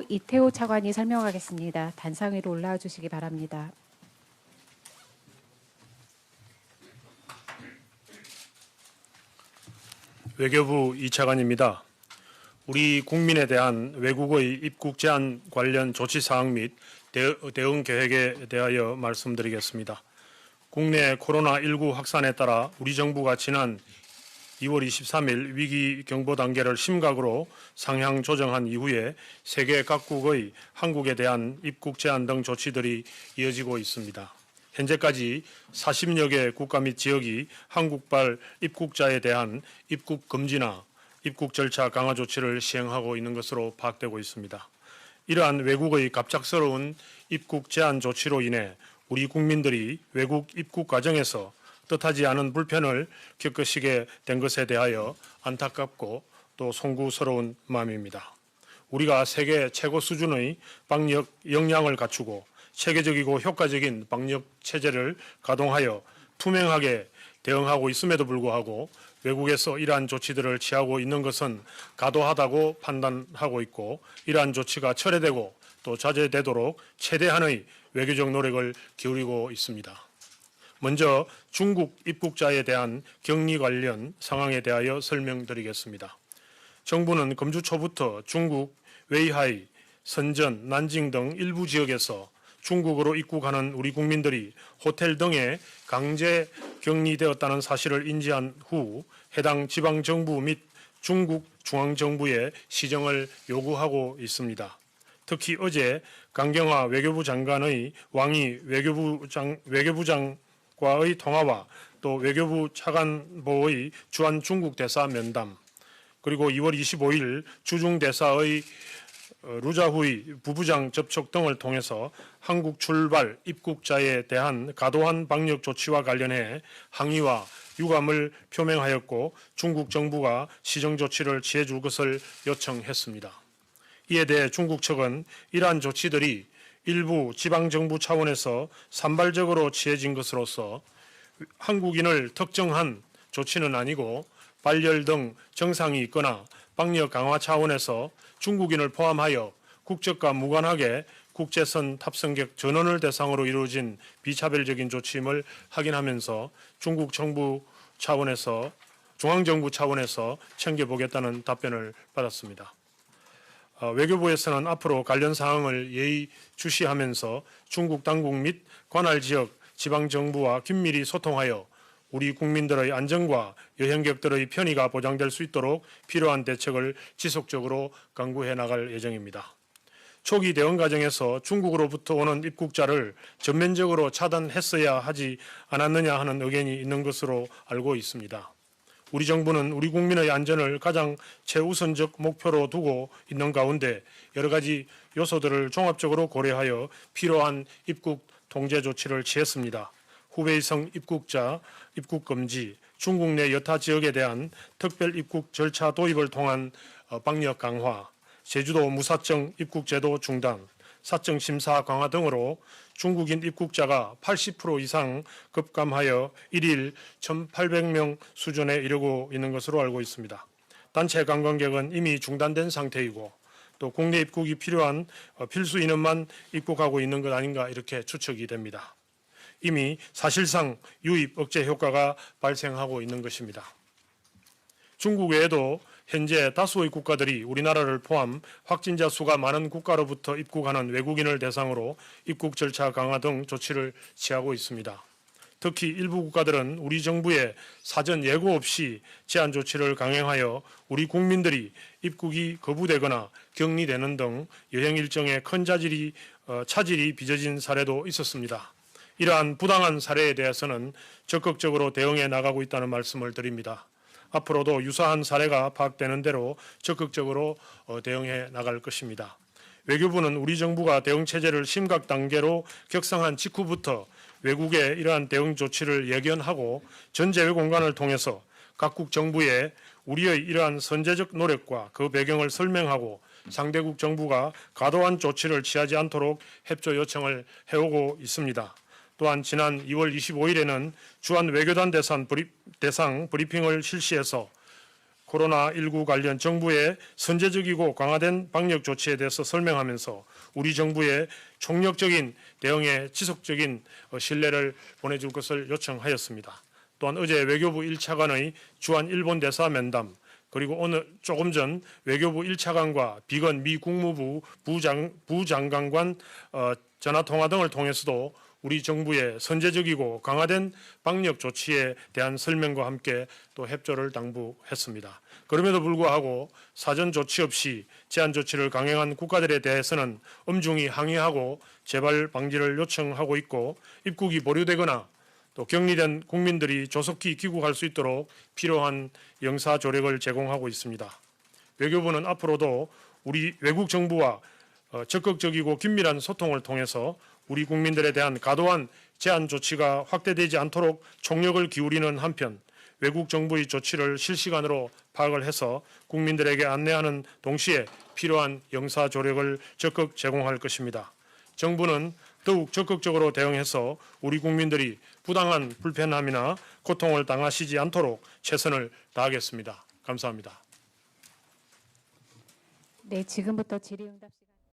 이태호 차관이 설명하겠습니다. 단상 위로 올라와 주시기 바랍니다. 외교부 이차관입니다. 우리 국민에 대한 외국의 입국 제한 관련 조치 사항 및 대- 대응 계획에 대하여 말씀드리겠습니다. 국내 코로나19 확산에 따라 우리 정부가 지난 2월 23일 위기 경보 단계를 심각으로 상향 조정한 이후에 세계 각국의 한국에 대한 입국 제한 등 조치들이 이어지고 있습니다. 현재까지 40여 개 국가 및 지역이 한국발 입국자에 대한 입국 금지나 입국 절차 강화 조치를 시행하고 있는 것으로 파악되고 있습니다. 이러한 외국의 갑작스러운 입국 제한 조치로 인해 우리 국민들이 외국 입국 과정에서 뜻하지 않은 불편을 겪으시게 된 것에 대하여 안타깝고 또 송구스러운 마음입니다. 우리가 세계 최고 수준의 방역 역량을 갖추고 체계적이고 효과적인 방역 체제를 가동하여 투명하게 대응하고 있음에도 불구하고 외국에서 이러한 조치들을 취하고 있는 것은 가도하다고 판단하고 있고 이러한 조치가 철회되고 또 자제되도록 최대한의 외교적 노력을 기울이고 있습니다. 먼저 중국 입국자에 대한 격리 관련 상황에 대하여 설명드리겠습니다. 정부는 금주 초부터 중국 웨이하이, 선전, 난징 등 일부 지역에서 중국으로 입국하는 우리 국민들이 호텔 등에 강제 격리되었다는 사실을 인지한 후 해당 지방 정부 및 중국 중앙 정부에 시정을 요구하고 있습니다. 특히 어제 강경화 외교부 장관의 왕이 외교부장 외교부장 과의 통화와 또 외교부 차관보의 주한 중국 대사 면담 그리고 2월 25일 주중 대사의 어, 루자후이 부부장 접촉 등을 통해서 한국 출발 입국자에 대한 가도한 방역 조치와 관련해 항의와 유감을 표명하였고 중국 정부가 시정 조치를 취해 줄 것을 요청했습니다. 이에 대해 중국 측은 이러한 조치들이 일부 지방 정부 차원에서 산발적으로 취해진 것으로서 한국인을 특정한 조치는 아니고 발열 등 증상이 있거나 방역 강화 차원에서 중국인을 포함하여 국적과 무관하게 국제선 탑승객 전원을 대상으로 이루어진 비차별적인 조치임을 확인하면서 중국 정부 차원에서 중앙정부 차원에서 챙겨보겠다는 답변을 받았습니다. 어, 외교부에서는 앞으로 관련 사항을 예의 주시하면서 중국 당국 및 관할 지역 지방 정부와 긴밀히 소통하여 우리 국민들의 안전과 여행객들의 편의가 보장될 수 있도록 필요한 대책을 지속적으로 강구해 나갈 예정입니다. 초기 대응 과정에서 중국으로부터 오는 입국자를 전면적으로 차단했어야 하지 않았느냐 하는 의견이 있는 것으로 알고 있습니다. 우리 정부는 우리 국민의 안전을 가장 최우선적 목표로 두고 있는 가운데 여러 가지 요소들을 종합적으로 고려하여 필요한 입국 통제 조치를 취했습니다. 후베이성 입국자 입국 금지, 중국 내 여타 지역에 대한 특별 입국 절차 도입을 통한 어, 방역 강화, 제주도 무사증 입국 제도 중단, 사증 심사 강화 등으로 중국인 입국자가 80% 이상 급감하여 일일 1,800명 수준에 이르고 있는 것으로 알고 있습니다. 단체 관광객은 이미 중단된 상태이고 또 국내 입국이 필요한 어, 필수 인원만 입국하고 있는 것 아닌가 이렇게 추측이 됩니다. 이미 사실상 유입 억제 효과가 발생하고 있는 것입니다. 중국 외에도 현재 다수의 국가들이 우리나라를 포함 확진자 수가 많은 국가로부터 입국하는 외국인을 대상으로 입국 절차 강화 등 조치를 취하고 있습니다. 특히 일부 국가들은 우리 정부의 사전 예고 없이 제한 조치를 강행하여 우리 국민들이 입국이 거부되거나 격리되는 등 여행 일정에 큰 자질이 어, 차질이 빚어진 사례도 있었습니다. 이러한 부당한 사례에 대해서는 적극적으로 대응해 나가고 있다는 말씀을 드립니다. 앞으로도 유사한 사례가 파악되는 대로 적극적으로 어, 대응해 나갈 것입니다. 외교부는 우리 정부가 대응 체제를 심각 단계로 격상한 직후부터 외국에 이러한 대응 조치를 예견하고 전 제외 공간을 통해서 각국 정부에 우리의 이러한 선제적 노력과 그 배경을 설명하고 상대국 정부가 과도한 조치를 취하지 않도록 협조 요청을 해오고 있습니다. 또한 지난 2월 25일에는 주한 외교단 대상, 브리, 대상 브리핑을 실시해서 코로나19 관련 정부의 선제적이고 강화된 방역 조치에 대해서 설명하면서 우리 정부의 총력적인 대응에 지속적인 어, 신뢰를 보내줄 것을 요청하였습니다. 또한 어제 외교부 1차관의 주한 일본 대사 면담 그리고 오늘 조금 전 외교부 1차관과 비건 미 국무부 부장, 부장관관 어, 전화 통화 등을 통해서도 우리 정부의 선제적이고 강화된 방역 조치에 대한 설명과 함께 또 협조를 당부했습니다. 그럼에도 불구하고 사전 조치 없이 제한 조치를 강행한 국가들에 대해서는 엄중히 항의하고 재발 방지를 요청하고 있고 입국이 보류되거나 또 격리된 국민들이 조속히 귀국할 수 있도록 필요한 영사 조력을 제공하고 있습니다. 외교부는 앞으로도 우리 외국 정부와 어, 적극적이고 긴밀한 소통을 통해서 우리 국민들에 대한 과도한 제한 조치가 확대되지 않도록 총력을 기울이는 한편 외국 정부의 조치를 실시간으로 파악을 해서 국민들에게 안내하는 동시에 필요한 영사 조력을 적극 제공할 것입니다. 정부는 더욱 적극적으로 대응해서 우리 국민들이 부당한 불편함이나 고통을 당하시지 않도록 최선을 다하겠습니다. 감사합니다. 네, 지금부터 질의응답.